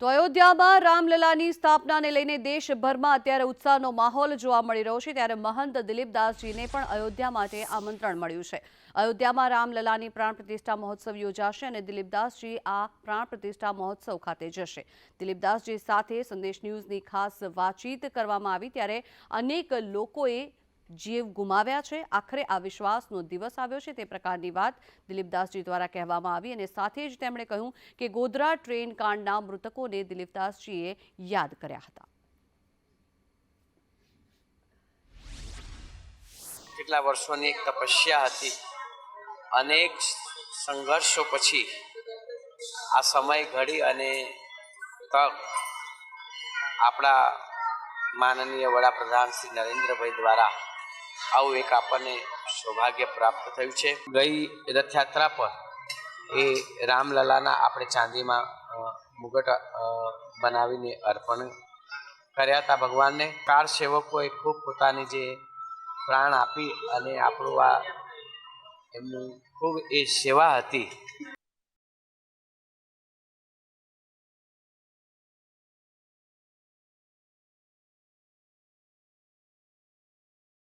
તો અયોધ્યામાં રામલલાની સ્થાપનાને લઈને દેશભરમાં અત્યારે ઉત્સાહનો માહોલ જોવા મળી રહ્યો છે. ત્યારે મહંત દિલીપદાસજીને પણ અયોધ્યા માટે આમંત્રણ મળ્યું છે. અયોધ્યામાં રામલલાની પ્રાણ પ્રતિષ્ઠા મહોત્સવ યોજાશે અને દિલીપદાસજી આ પ્રાણ પ્રતિષ્ઠા મહોત્સવ ખાતે જશે. દિલીપદાસજી સાથે સંદેશ ન્યૂઝની ખાસ વાતચીત કરવામાં આવી. ત્યારે અનેક લોકોએ જીવ ગુમાવ્યા છે. આખરે આ વિશ્વાસનો દિવસ આવ્યો છે. તે પ્રકારની વાત દિલીપદાસજી દ્વારા કહેવામાં આવી અને સાથે જ તેમણે કહ્યું કે ગોધરા ટ્રેન કાંડના મૃતકોને દિલીપદાસજીએ યાદ કર્યા હતા. કેટલા વર્ષોની એક તપસ્યા હતી. અનેક સંઘર્ષો પછી આ સમય ઘડી અને તક આપણા માનનીય વડાપ્રધાન શ્રી નરેન્દ્રભાઈ દ્વારા આવું એક આપણને સૌભાગ્ય પ્રાપ્ત થયું છે. ગઈ રથયાત્રા પર એ રામલલાના આપણે ચાંદીમાં મુગટ બનાવીને અર્પણ કર્યા હતા ભગવાનને. કાર સેવકોએ ખૂબ પોતાની જે પ્રાણ આપી અને આપણું આ એમનું ખૂબ એ સેવા હતી.